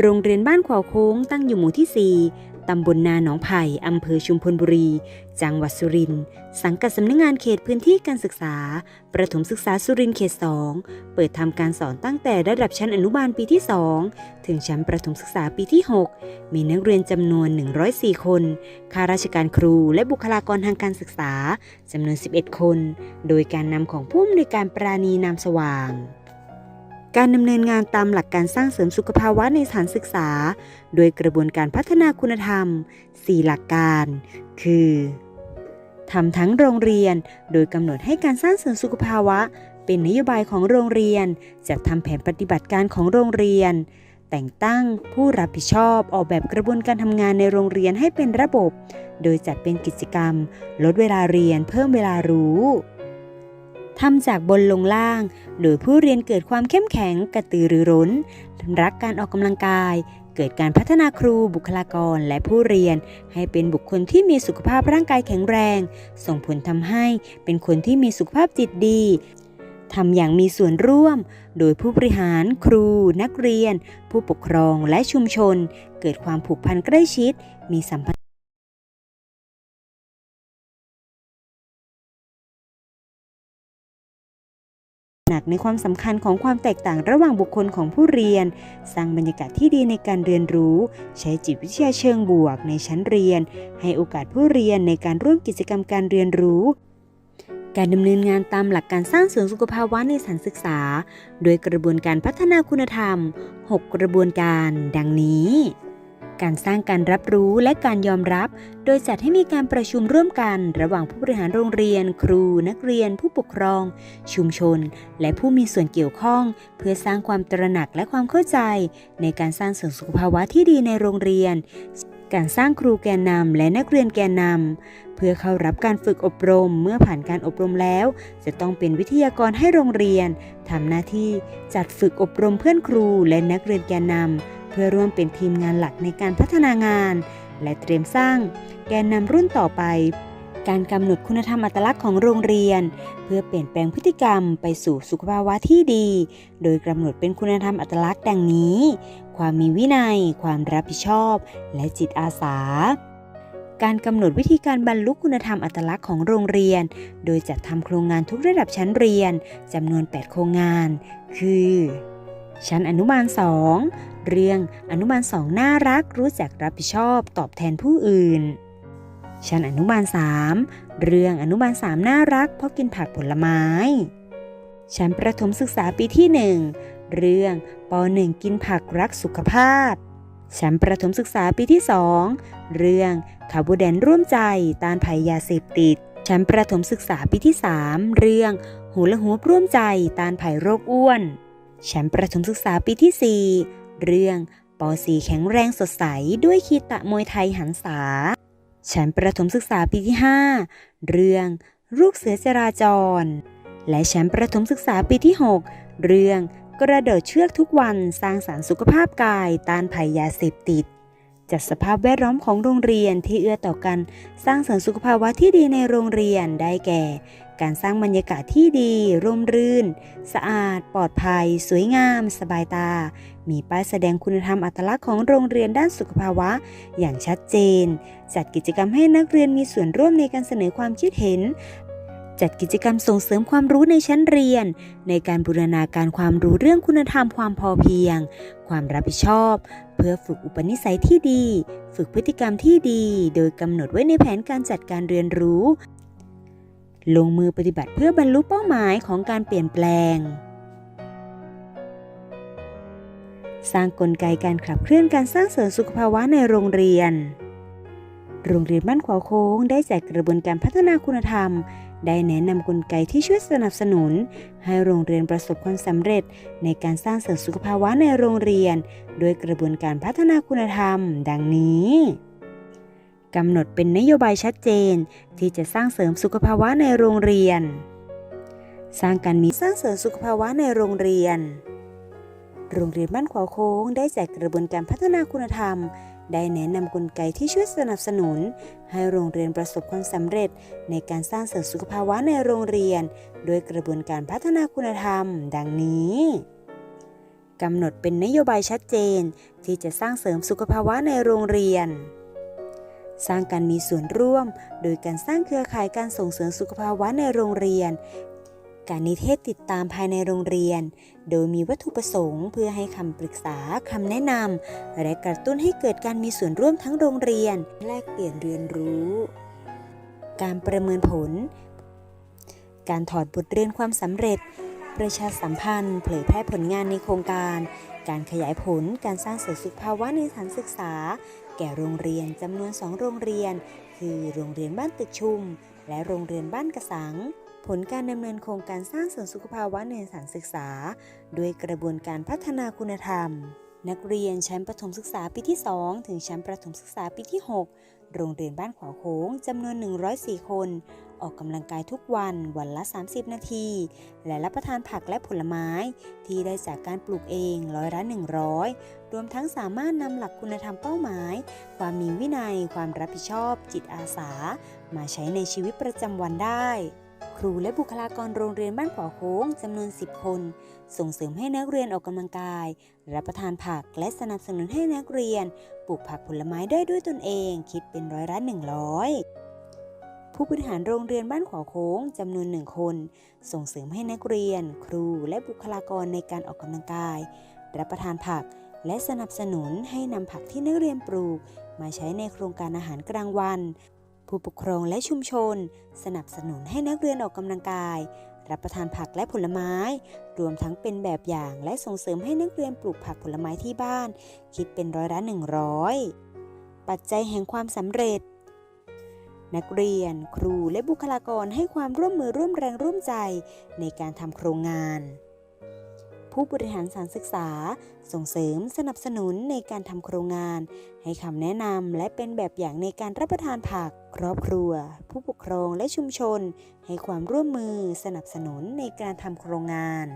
โรงเรียนบ้านขวาวโค้งตั้งอยู่หมู่ที่ 4 ตำบลนาหนองไผ่อำเภอชุมพลบุรี จังหวัดสุรินทร์ สังกัดสำนักงานเขตพื้นที่การศึกษา ประถมศึกษาสุรินทร์เขต 2 เปิดทำการสอนตั้งแต่ระดับชั้นอนุบาลปีที่ 2 ถึงชั้นประถมศึกษาปีที่ 6 มีนักเรียนจำนวน 104 คน ข้าราชการครูและบุคลากรทางการศึกษาจำนวน 11 คน โดยการนำของผู้อำนวยการปราณีนามสว่าง การดำเนินงานตามหลักการสร้างเสริมสุขภาวะในสถานศึกษา โดยกระบวนการพัฒนาคุณธรรม 4 หลักการ คือทำทั้งโรงเรียน โดยกำหนดให้การสร้างเสริมสุขภาวะ เป็นนโยบายของโรงเรียน จัดทำแผนปฏิบัติการของโรงเรียน แต่งตั้งผู้รับผิดชอบออกแบบกระบวนการทำงานในโรงเรียนให้เป็นระบบ โดยจัดเป็นกิจกรรม ลดเวลาเรียนเพิ่มเวลารู้ ทำจากบนลงล่าง โดยผู้เรียนเกิดความเข้มแข็งกระตือรือร้นรักการออกกำลังกาย เกิดการพัฒนาครูบุคลากรและผู้เรียน ให้เป็นบุคคลที่มีสุขภาพร่างกายแข็งแรง ส่งผลทำให้เป็นคนที่มีสุขภาพจิตดีทำอย่างมีส่วนร่วม โดยผู้บริหาร ครู นักเรียน ผู้ปกครองและชุมชน เกิดความผูกพันใกล้ชิด มีสัมพันธ์ หนักในความสำคัญของความแตกต่างระหว่างบุคคลของผู้เรียน สร้างบรรยากาศที่ดีในการเรียนรู้ ใช้จิตวิทยาเชิงบวกในชั้นเรียน ให้โอกาสผู้เรียนในการร่วมกิจกรรมการเรียนรู้ การดำเนินงานตามหลักการสร้างเสริมสุขภาวะในสถานศึกษา โดยกระบวนการพัฒนาคุณธรรม 6 กระบวนการ ดังนี้ การสร้างการรับรู้และการยอมรับ โดยจัดให้มีการประชุมร่วมกันระหว่างผู้บริหารโรงเรียน ครู นักเรียน ผู้ปกครอง ชุมชน และผู้มีส่วนเกี่ยวข้อง เพื่อสร้างความตระหนักและความเข้าใจ ในการสร้างเสริมสุขภาวะที่ดีในโรงเรียน การสร้างครูแกนนำและนักเรียนแกนนำเพื่อเข้ารับการฝึกอบรมเมื่อผ่านการอบรมแล้ว จะต้องเป็นวิทยากรให้โรงเรียนทำหน้าที่จัดฝึกอบรมเพื่อนครูและนักเรียนแกนนำ เพื่อร่วมเป็นทีมงานหลักในการพัฒนางาน และเตรียมสร้างแกนนำรุ่นต่อไป การกำหนดคุณธรรมอัตลักษณ์ของโรงเรียน เพื่อเปลี่ยนแปลงพฤติกรรมไปสู่สุขภาวะที่ดี โดยกำหนดเป็นคุณธรรมอัตลักษณ์ดังนี้ ความมีวินัย ความรับผิดชอบ และจิตอาสาการกำหนดวิธีการบรรลุคุณธรรมอัตลักษณ์ของโรงเรียน โดยจัดทำโครงงานทุกระดับชั้นเรียนจำนวน 8 โครงงาน คือ ชั้นอนุบาล2เรื่องอนุบาล2น่ารักรู้จักรับผิดชอบตอบแทนผู้อื่น ชั้นอนุบาล3เรื่องอนุบาล3น่ารักเพราะกินผักผลไม้ ชั้นประถมศึกษาปีที่1เรื่องป .1 กินผักรักสุขภาพ ชั้นประถมศึกษาปีที่2เรื่องขาบูแดนร่วมใจต้านภัยยาเสพติด ชั้นประถมศึกษาปีที่ 3 เรื่องหูละหูร่วมใจต้านภัยโรคอ้วน ชั้นประถมศึกษาปีที่ 4 เรื่องป .4 แข็งแรงสดใสด้วยคีตะมวยไทยหันษาชั้นประถมศึกษาปีที่ 5 เรื่องลูกเสือจราจร และชั้นประถมศึกษาปีที่ 6 เรื่องกระโดดเชือกทุกวันสร้างสารรค์สุขภาพกายต้านภัยยาเสพติด จัดสภาพแวดล้อมของโรงเรียนที่เอื้อต่อกัน สร้างเสริมสุขภาวะที่ดีในโรงเรียนได้แก่ การสร้างบรรยากาศที่ดี ร่มรื่น สะอาด ปลอดภัย สวยงาม สบายตา มีป้ายแสดงคุณธรรมอัตลักษณ์ของโรงเรียนด้านสุขภาวะ อย่างชัดเจน จัดกิจกรรมให้นักเรียนมีส่วนร่วมในการเสนอความคิดเห็น จัดกิจกรรมส่งเสริมความรู้ในชั้นเรียน ในการบูรณาการความรู้เรื่องคุณธรรมความพอเพียง ความรับผิดชอบ เพื่อฝึกอุปนิสัยที่ดี ฝึกพฤติกรรมที่ดี โดยกำหนดไว้ในแผนการจัดการเรียนรู้ ลงมือปฏิบัติเพื่อบรรลุเป้าหมายของการเปลี่ยนแปลง สร้างกลไกการขับเคลื่อนการสร้างเสริมสุขภาวะในโรงเรียนโรงเรียนบ้านขวาโค้งได้จัดกระบวนการพัฒนาคุณธรรม ได้แนะนำกลไกที่ช่วยสนับสนุน ให้โรงเรียนประสบความสำเร็จ ในการสร้างเสริมสุขภาวะในโรงเรียนโดยกระบวนการพัฒนาคุณธรรม ดังนี้กำหนดเป็นนโยบายชัดเจน ที่จะสร้างเสริมสุขภาวะในโรงเรียน สร้างการมีสร้างเสริมสุขภาวะในโรงเรียน โรงเรียนบ้านขวาโค้งได้จัดกระบวนการพัฒนาคุณธรรม ได้แนะนำกลไกที่ช่วยสนับสนุน ให้โรงเรียนประสบความสำเร็จ ในการสร้างเสริมสุขภาวะในโรงเรียน โดยกระบวนการพัฒนาคุณธรรม ดังนี้กำหนดเป็นนโยบายชัดเจน ที่จะสร้างเสริมสุขภาวะในโรงเรียน สร้างการมีส่วนร่วม โดยการสร้างเครือข่ายการส่งเสริมสุขภาวะในโรงเรียน การนิเทศติดตามภายในโรงเรียน โดยมีวัตถุประสงค์ เพื่อให้คำปรึกษาคำแนะนำและกระตุ้นให้เกิดการมีส่วนร่วมทั้งโรงเรียน แลกเปลี่ยนเรียนรู้ การประเมินผล การถอดบทเรียนความสำเร็จ ประชาสัมพันธ์ เผยแพร่ผลงานในโครงการ การขยายผล การสร้างเสริมสุขภาวะในสถานศึกษา แก่โรงเรียนจำนวน 2 โรงเรียน คือโรงเรียนบ้านตึกชุม และโรงเรียนบ้านกระสัง ผลการดำเนินโครงการสร้างเสริมสุขภาวะในสถานศึกษา ด้วยกระบวนการพัฒนาคุณธรรม นักเรียนชั้นประถมศึกษาปีที่ 2 ถึงชั้นประถมศึกษาปีที่ 6 โรงเรียนบ้านขวาวโค้งจำนวน 104 คน ออกกำลังกายทุกวันวันละ 30 นาที และรับประทานผักและผลไม้ ที่ได้จากการปลูกเองร้อยละ 100 รวมทั้งสามารถนำหลักคุณธรรมเป้าหมาย ความมีวินัย ความรับผิดชอบ จิตอาสา มาใช้ในชีวิตประจำวันได้ ครูและบุคลากรโรงเรียนบ้านขวาวโค้งจำนวน 10 คน ส่งเสริมให้นักเรียนออกกำลังกาย รับประทานผักและสนับสนุนให้นักเรียน ปลูกผักผลไม้ได้ด้วยตนเอง คิดเป็นร้อยละ100ผู้บริหารโรงเรียนบ้านขวาโค้งจำนวนหนึ่งคน ส่งเสริมให้นักเรียน ครูและบุคลากรในการออกกำลังกาย รับประทานผัก และสนับสนุนให้นำผักที่นักเรียนปลูก มาใช้ในโครงการอาหารกลางวัน ผู้ปกครองและชุมชน สนับสนุนให้นักเรียนออกกำลังกาย รับประทานผักและผลไม้ รวมทั้งเป็นแบบอย่างและส่งเสริมให้นักเรียนปลูกผักผลไม้ที่บ้าน คิดเป็นร้อยละ100ปัจจัยแห่งความสำเร็จ นักเรียน ครูและบุคลากรให้ความร่วมมือร่วมแรงร่วมใจในการทำโครงงาน ผู้บริหารสถารศึกษา ส่งเสริมสนับสนุนในการทำโครงงาน ให้คำแนะนำและเป็นแบบอย่างในการรับประทานผัก ครอบครัว ผู้ปกครองและชุมชน ให้ความร่วมมือสนับสนุนในการทำโครงงาน